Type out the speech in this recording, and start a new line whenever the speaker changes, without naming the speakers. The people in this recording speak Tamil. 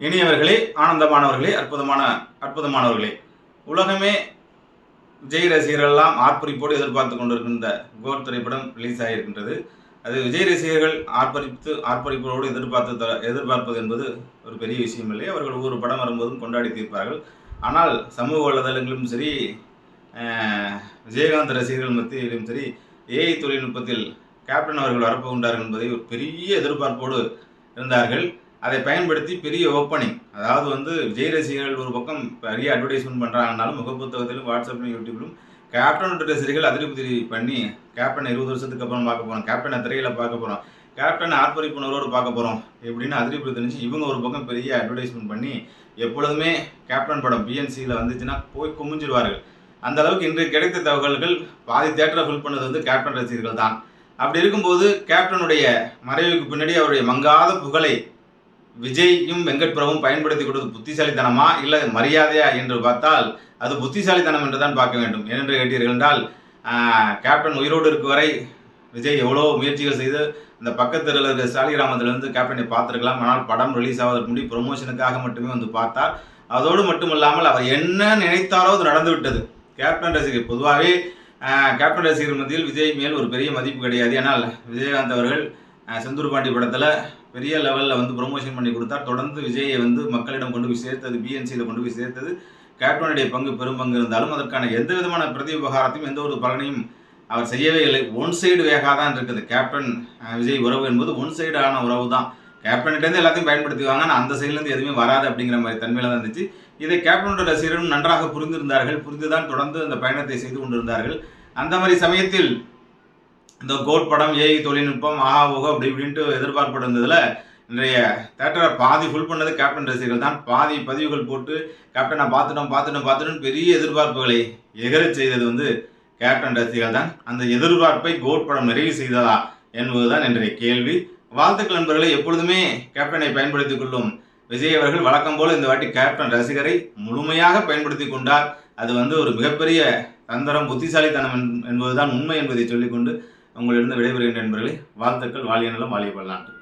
இனியவர்களே ஆனந்தமானவர்களே அற்புதமான அற்புதமானவர்களே. உலகமே விஜய் ரசிகர்கள்லாம் ஆர்ப்பரிப்போடு எதிர்பார்த்து கொண்டிருக்கின்ற கோர் திரைப்படம் ரிலீஸ் ஆகியிருக்கின்றது. அது விஜய் ரசிகர்கள் ஆர்ப்பரித்து ஆர்ப்பரிப்போடு எதிர்பார்த்து த- எதிர்பார்ப்பது என்பது ஒரு பெரிய விஷயம் இல்லை அவர்கள் ஒவ்வொரு படம் வரும்போதும் கொண்டாடி தீர்ப்பார்கள். ஆனால் சமூக வலைதளங்களிலும் சரி விஜயகாந்த் ரசிகர்கள் மத்தியிலும் சரி ஏஐ தொழில்நுட்பத்தில் கேப்டன் அவர்கள் வரப்போகின்றார்கள் என்பதை ஒரு பெரிய எதிர்பார்ப்போடு இருந்தார்கள். அதை பயன்படுத்தி பெரிய ஓப்பனிங். அதாவது வந்து விஜய் ரசிகர்கள் ஒரு பக்கம் பெரிய அட்வர்டைஸ்மெண்ட் பண்ணுறாங்கனாலும் முகப்புத்தகத்திலும் வாட்ஸ்அப்லையும் யூடியூப்லும் கேப்டன் ரசிகர்கள் அதிருப்தி பண்ணி கேப்டன் இருபது வருஷத்துக்கு அப்புறம் பார்க்க போகிறோம் கேப்டனை திரையில் பார்க்க போகிறோம் கேப்டன் ஆர்ப்பரிப்புணர்வோடு பார்க்க போகிறோம் எப்படின்னு அதிருப்தி தெரிஞ்சு இவங்க ஒரு பக்கம் பெரிய அட்வர்டைஸ்மெண்ட் பண்ணி எப்பொழுதுமே கேப்டன் படம் பிஎன்சியில் வந்துச்சுன்னா போய் குமிஞ்சிடுவார்கள் அந்த அளவுக்கு இன்று கிடைத்த தகவல்கள் பாதி தேட்டரை ஃபில் பண்ணது வந்து கேப்டன் ரசிகர்கள் தான் அப்படி இருக்கும்போது கேப்டனுடைய மறைவுக்கு பின்னாடி அவருடைய மங்காத புகழை விஜயும் வெங்கட் பிரபுவும் பயன்படுத்தி கொடுத்தது புத்திசாலித்தனமா இல்லை மரியாதையா என்று பார்த்தால் அது புத்திசாலித்தனம் என்று தான் பார்க்க வேண்டும். ஏனென்று கேட்டீர்கள் என்றால் கேப்டன் உயிரோடு இருக்கும் வரை விஜய் எவ்வளோ முயற்சிகள் செய்து இந்த பக்கத்தில் இருக்கிற சாலிகிராமத்திலிருந்து கேப்டனை பார்த்துருக்கலாம். ஆனால் படம் ரிலீஸ் ஆவதற்கு முன்னாடி ப்ரொமோஷனுக்காக மட்டுமே வந்து பார்த்தார். அதோடு மட்டுமல்லாமல் அவர் என்ன நினைத்தாரோ அது நடந்து விட்டது. கேப்டன் ரசிகர் பொதுவாகவே கேப்டன் ரசிகர் மத்தியில் விஜய் மேல் ஒரு பெரிய மதிப்பு கிடையாது. ஆனால் விஜயகாந்த் அவர்கள் செந்தூர் பாண்டி படத்தில் பெரிய லெவலில் வந்து ப்ரொமோஷன் பண்ணி கொடுத்தார். தொடர்ந்து விஜயை வந்து மக்களிடம் கொண்டு போய் சேர்த்தது பிஎன்சியில் கொண்டு போய் சேர்த்தது. கேப்டனுடைய பங்கு பெரும் பங்கு இருந்தாலும் அதற்கான எந்த விதமான பிரதி உபகாரத்தையும் எந்த ஒரு பலனையும் அவர் செய்யவே இல்லை. ஒன் சைடு வேகாக தான் இருக்குது. கேப்டன் விஜய் உறவு என்பது ஒன் சைடான உறவு தான். கேப்டன்கிட்டேருந்து எல்லாத்தையும் பயன்படுத்துவாங்க ஆனால் அந்த சைட்லேருந்து எதுவுமே வராது அப்படிங்கிற மாதிரி தன்மையில் தான் இருந்துச்சு. இதை கேப்டனோட ரசிகர்களும் நன்றாக புரிந்திருந்தார்கள். புரிந்துதான் தொடர்ந்து அந்த பயணத்தை செய்து கொண்டிருந்தார்கள். அந்த மாதிரி சமயத்தில் இந்த கோட் படம் ஏஐ தொழில்நுட்பம் ஆஹா ஓஹோ அப்படி இப்படின்ட்டு எதிர்பார்ப்பு இருந்ததில் இன்றைய தேட்டரை பாதி ஃபுல் பண்ணது கேப்டன் ரசிகர்கள் தான். பாதி பதிவுகள் போட்டு கேப்டனை பார்த்துட்டோம் பார்த்துட்டோம் பார்த்துட்டோம் பெரிய எதிர்பார்ப்புகளை எகரச் செய்தது வந்து கேப்டன் ரசிகர்கள் தான். அந்த எதிர்பார்ப்பை கோட் படம் நிறைவு செய்ததா என்பதுதான் இன்றைய கேள்வி. வாழ்த்துக்கள் நண்பர்களை எப்பொழுதுமே கேப்டனை பயன்படுத்திக் கொள்ளும் விஜய் அவர்கள் வழக்கம் போல இந்த வாட்டி கேப்டன் ரசிகரை முழுமையாக பயன்படுத்தி கொண்டார். அது வந்து ஒரு மிகப்பெரிய தந்திரம் புத்திசாலித்தனம் என்பதுதான் உண்மை என்பதை சொல்லிக்கொண்டு உங்களிடம் விடைபெறுகின்ற நண்பர்களே வாழ்த்துக்கள் வாழிய நலம் வாழிய பல்லாண்டு